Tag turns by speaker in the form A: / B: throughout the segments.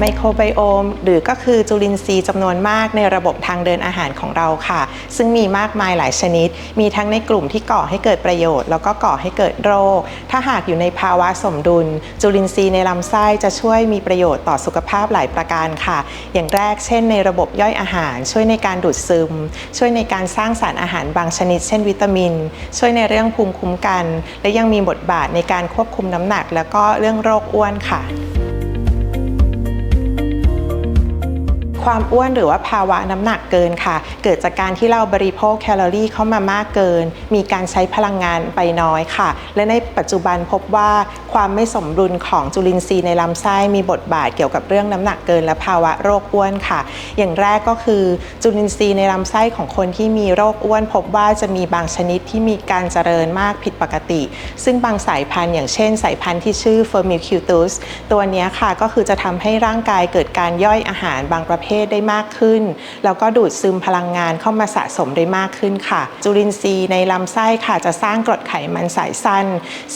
A: ไมโครไบโอม หรือก็คือจุลินทรีย์จำนวนมากในระบบทางเดินอาหารของเราค่ะ ซึ่งมีมากมายหลายชนิด มีทั้งในกลุ่มที่ก่อให้เกิดประโยชน์ แล้วก็ก่อให้เกิดโรค ถ้าหากอยู่ในภาวะสมดุล จุลินทรีย์ในลำไส้จะช่วยมีประโยชน์ต่อสุขภาพหลายประการค่ะ อย่างแรกเช่นในระบบย่อยอาหาร ช่วยในการดูดซึม ช่วยในการสร้างสารอาหารบางชนิด เช่น วิตามิน ช่วยในเรื่องภูมิคุ้มกัน และยังมีบทบาทในการควบคุมน้ำหนัก แล้วก็เรื่องโรคอ้วนค่ะ ความอ้วนหรือว่าภาวะน้ำหนักเกินค่ะ เกิดจากการที่เราบริโภคแคลอรี่เข้ามามากเกิน มีการใช้พลังงานไปน้อยค่ะ และในปัจจุบันพบว่าความไม่สมดุลของจุลินทรีย์ในลำไส้มีบทบาทเกี่ยวกับเรื่องน้ำหนักเกิน และภาวะโรคอ้วนค่ะ อย่างแรกก็คือจุลินทรีย์ในลำไส้ของคนที่มีโรคอ้วน พบว่าจะมีบางชนิดที่มีการเจริญมากผิดปกติ ซึ่งบางสายพันธุ์อย่างเช่น สายพันธุ์ที่ชื่อ Firmicutes ตัวนี้ค่ะก็คือจะทำให้ร่างกายเกิดการย่อยอาหารบางประเภทได้มากขึ้น แล้วก็ดูดซึมพลังงานเข้ามาสะสมได้มากขึ้นค่ะ จุลินทรีย์ในลำไส้ค่ะจะสร้างกรดไขมันสายสั้น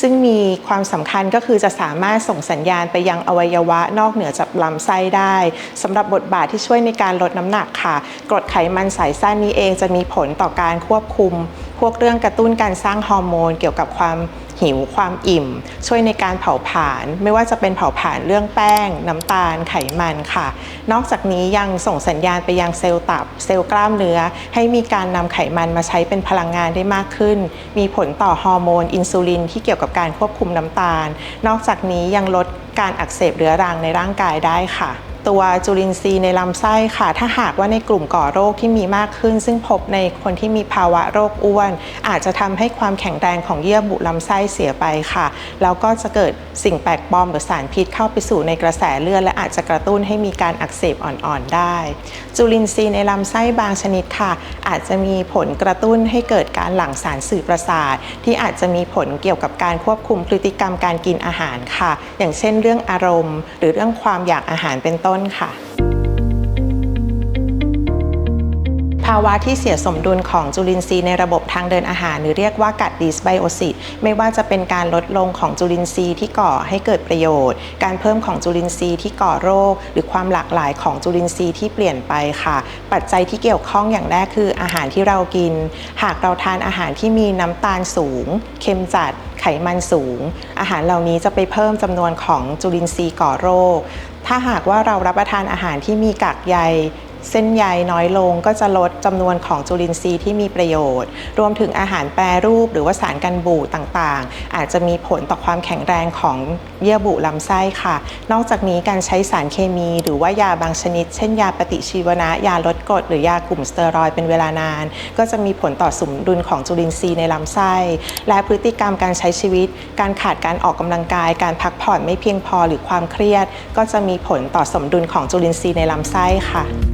A: ซึ่งมีความสำคัญก็คือจะสามารถส่งสัญญาณไปยังอวัยวะนอกเหนือจากลำไส้ได้สำหรับบทบาทที่ช่วยในการลดน้ำหนักค่ะ กรดไขมันสายสั้นนี้เองจะมีผลต่อการควบคุม พวกเรื่องกระตุ้นการสร้างฮอร์โมนเกี่ยวกับความ หิว ความอิ่ม ช่วยในการเผาผลาญไม่ว่าจะเป็นเผาผลาญเรื่องแป้ง น้ำตาลไขมันค่ะ นอกจากนี้ยังส่งสัญญาณไปยังเซลล์ตับ เซลล์กล้ามเนื้อ ให้มีการนำไขมันมาใช้เป็นพลังงานได้มากขึ้น มีผลต่อฮอร์โมนอินซูลินที่เกี่ยวกับการควบคุมน้ำตาล นอกจากนี้ยังลดการอักเสบเรื้อรังในร่างกายได้ค่ะ ตัวจุลินทรีย์ในลำไส้ค่ะ ถ้าหากว่าในกลุ่มก่อโรคที่มีมากขึ้น ซึ่งพบในคนที่มีภาวะโรคอ้วน อาจจะทำให้ความแข็งแรงของเยื่อบุลำไส้เสียไปค่ะ แล้วก็จะเกิดสิ่งแปลกปลอมหรือสารพิษเข้าไปสู่ในกระแสเลือดและอาจจะกระตุ้นให้มีการอักเสบอ่อนๆได้ จุลินทรีย์ในลำไส้บางชนิดค่ะ อาจจะมีผลกระตุ้นให้เกิดการหลั่งสารสื่อประสาท ที่อาจจะมีผลเกี่ยวกับการควบคุมพฤติกรรมการกินอาหารค่ะ อย่างเช่น เรื่องอารมณ์ หรือเรื่องความอยากอาหารเป็นต้นค่ะ ภาวะที่เสียสมดุลของจุลินทรีย์ในระบบทางเดินอาหาร หรือเรียกว่ากัดดิสไบโอซิสไม่ว่าจะเป็นการลดลงของจุลินทรีย์ที่ก่อให้เกิดประโยชน์ การเพิ่มของจุลินทรีย์ที่ก่อโรค หรือความหลากหลายของจุลินทรีย์ที่เปลี่ยนไปค่ะ ปัจจัยที่เกี่ยวข้องอย่างแรกคืออาหารที่เรากิน หากเราทานอาหารที่มีน้ำตาลสูง เค็มจัดไขมันสูง อาหารเหล่านี้จะไปเพิ่มจำนวนของจุลินทรีย์ก่อโรค ถ้าหากว่าเรารับประทานอาหารที่มีกากใย เส้นใยน้อยลงก็จะลดจำนวนของจุลินทรีย์ที่มีประโยชน์ รวมถึงอาหารแปรรูปหรือว่าสารกันบูดต่างๆ อาจจะมีผลต่อความแข็งแรงของเยื่อบุลำไส้ค่ะ นอกจากนี้การใช้สารเคมี หรือว่ายาบางชนิด เช่นยาปฏิชีวนะ ยาลดกรดหรือยากลุ่มสเตียรอยเป็นเวลานาน ก็จะมีผลต่อสมดุลของจุลินทรีย์ในลำไส้ และพฤติกรรมการใช้ชีวิต การขาดการออกกำลังกาย การพักผ่อนไม่เพียงพอหรือความเครียด ก็จะมีผลต่อสมดุลของจุลินทรีย์ในลำไส้ค่ะ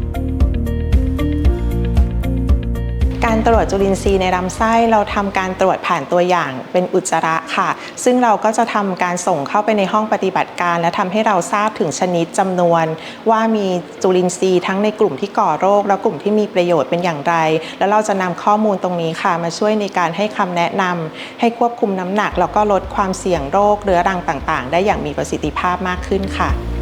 A: การตรวจจุลินทรีย์ในลำไส้เราทำการตรวจผ่านตัวอย่างเป็นอุจจาระค่ะ ซึ่งเราก็จะทำการส่งเข้าไปในห้องปฏิบัติการ และทำให้เราทราบถึงชนิดจำนวน ว่ามีจุลินทรีย์ทั้งในกลุ่มที่ก่อโรค และกลุ่มที่มีประโยชน์เป็นอย่างไร แล้วเราจะนำข้อมูลตรงนี้ค่ะ มาช่วยในการให้คำแนะนำให้ควบคุมน้ำหนัก แล้วก็ลดความเสี่ยงโรคเรื้อรังต่าง ๆ ได้อย่างมีประสิทธิภาพมากขึ้นค่ะ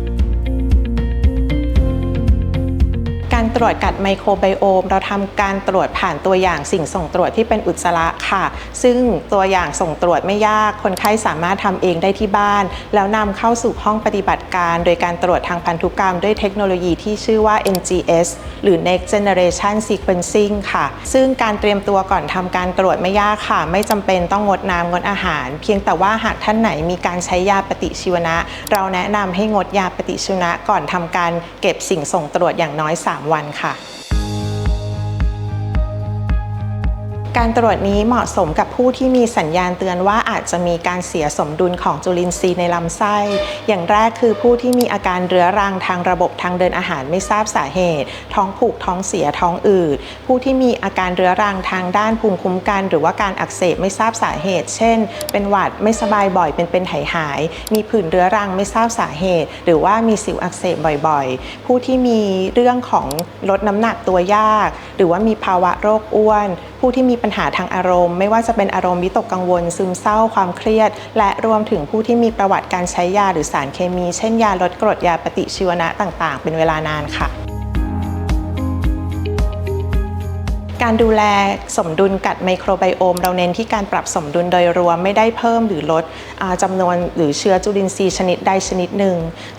A: การตรวจกัดไมโครไบโอม เราทำการตรวจผ่านตัวอย่างสิ่งส่งตรวจที่เป็นอุจจาระค่ะ ซึ่งตัวอย่างส่งตรวจไม่ยาก คนไข้สามารถทำเองได้ที่บ้าน แล้วนำเข้าสู่ห้องปฏิบัติการ โดยการตรวจทางพันธุกรรมด้วยเทคโนโลยีที่ชื่อว่า NGS หรือ Next Generation Sequencing ค่ะ ซึ่งการเตรียมตัวก่อนทำการตรวจไม่ยากค่ะ ไม่จำเป็นต้องงดน้ำงดอาหาร เพียงแต่ว่าหากท่านไหนมีการใช้ยาปฏิชีวนะ เราแนะนำให้งดยาปฏิชีวนะก่อนทำการเก็บสิ่งส่งตรวจอย่างน้อย 3วันค่ะ การตรวจนี้เหมาะสมกับผู้ที่มีสัญญาณเตือนว่าอาจจะมีการเสียสมดุลของจุลินทรีย์ในลำไส้ อย่างแรกคือผู้ที่มีอาการเรื้อรังทางระบบทางเดินอาหารไม่ทราบสาเหตุ ท้องผูกท้องเสียท้องอืดผู้ที่มีอาการเรื้อรังทางด้านภูมิคุ้มกัน หรือว่าการอักเสบไม่ทราบสาเหตุ เช่น เป็นหวัดไม่สบายบ่อยเป็นเป็นหายหาย มีผื่นเรื้อรังไม่ทราบสาเหตุ หรือว่ามีสิวอักเสบบ่อยๆ ผู้ที่มีเรื่องของลดน้ำหนักตัวยาก หรือว่ามีภาวะโรคอ้วนผู้ที่มีปัญหาทางอารมณ์ ไม่ว่าจะเป็นอารมณ์วิตกกังวล ซึมเศร้าความเครียด และรวมถึงผู้ที่มีประวัติการใช้ยาหรือสารเคมี เช่นยาลดกรดยาปฏิชีวนะต่างๆ เป็นเวลานานค่ะการดูแลสมดุลกัดไมโครไบโอม เราเน้นที่การปรับสมดุลโดยรวมไม่ได้เพิ่มหรือลดอ่าจำนวนหรือเชื้อจุลินทรีย์ชนิดใดชนิดหนึ่ง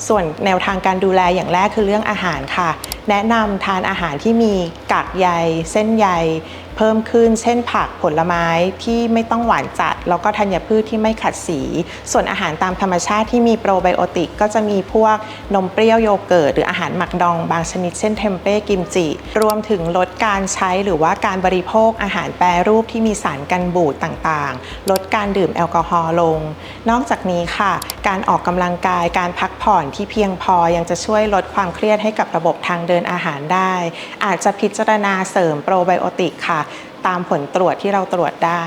A: ส่วนแนวทางการดูแลอย่างแรกคือเรื่องอาหารค่ะ แนะนำทานอาหารที่มีกากใย เส้นใย เพิ่มขึ้น เช่น ผักผลไม้ที่ไม่ต้องหวานจัด แล้วก็ธัญพืชที่ไม่ขัดสี ส่วนอาหารตามธรรมชาติที่มีโปรไบโอติก ก็จะมีพวกนมเปรี้ยวโยเกิร์ตหรืออาหารหมักดองบางชนิดเช่นเทมเป้กิมจิ รวมถึงลดการใช้หรือว่าการบริโภคอาหารแปรรูปที่มีสารกันบูดต่างๆ ลดการดื่มแอลกอฮอล์ลง นอกจากนี้ค่ะ การออกกำลังกาย การพักผ่อนที่เพียงพอยังจะช่วยลดความเครียดให้กับระบบทางเดินอาหารได้ อาจจะพิจารณาเสริมโปรไบโอติกค่ะ ตามผลตรวจที่เราตรวจได้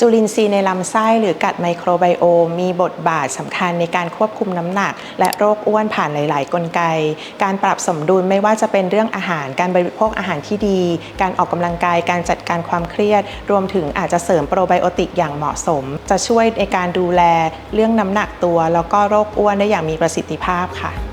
A: จุลินทรีย์ในลำไส้หรือกัดไมโครไบโอมมีบทบาทสำคัญในการควบคุมน้ำหนัก และโรคอ้วนผ่านหลาย ๆ กลไก การปรับสมดุลไม่ว่าจะเป็นเรื่องอาหาร การบริโภคอาหารที่ดี การออกกำลังกาย การจัดการความเครียด รวมถึงอาจจะเสริมโปรไบโอติกอย่างเหมาะสม จะช่วยในการดูแลเรื่องน้ำหนักตัว แล้วก็โรคอ้วนได้อย่างมีประสิทธิภาพค่ะ